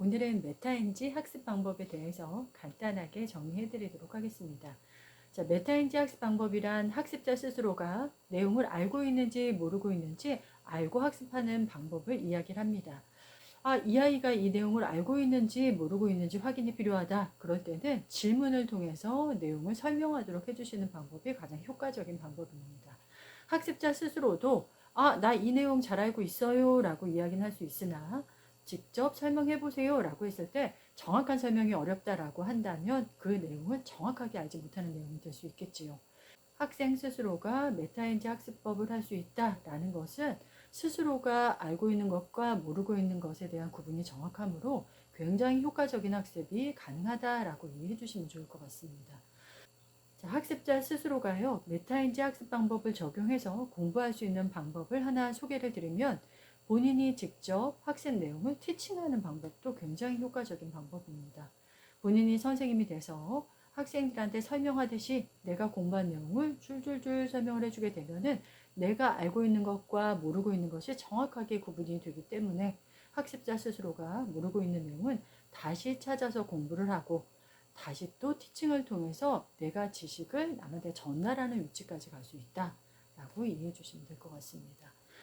오늘은 메타인지 학습 방법에 대해서 간단하게 정리해 드리도록 하겠습니다. 자, 메타인지 학습 방법이란 학습자 스스로가 내용을 알고 있는지 모르고 있는지 알고 학습하는 방법을 이야기를 합니다. 아, 이 아이가 이 내용을 알고 있는지 모르고 있는지 확인이 필요하다. 그럴 때는 질문을 통해서 내용을 설명하도록 해주시는 방법이 가장 효과적인 방법입니다. 학습자 스스로도 아, 나 이 내용 잘 알고 있어요. 라고 이야기는 할 수 있으나 직접 설명해 보세요. 라고 했을 때 정확한 설명이 어렵다라고 한다면 그 내용은 정확하게 알지 못하는 내용이 될 수 있겠지요. 학생 스스로가 메타인지 학습법을 할 수 있다라는 것은 스스로가 알고 있는 것과 모르고 있는 것에 대한 구분이 정확하므로 굉장히 효과적인 학습이 가능하다라고 이해해 주시면 좋을 것 같습니다. 자, 학습자 스스로가요, 메타인지 학습 방법을 적용해서 공부할 수 있는 방법을 하나 소개를 드리면 본인이 직접 학습 내용을 티칭하는 방법도 굉장히 효과적인 방법입니다. 본인이 선생님이 돼서 학생들한테 설명하듯이 내가 공부한 내용을 줄줄줄 설명을 해주게 되면은 내가 알고 있는 것과 모르고 있는 것이 정확하게 구분이 되기 때문에 학습자 스스로가 모르고 있는 내용은 다시 찾아서 공부를 하고 다시 또 티칭을 통해서 내가 지식을 남한테 전달하는 위치까지 갈 수 있다라고 이해해 주시면 될 것 같습니다.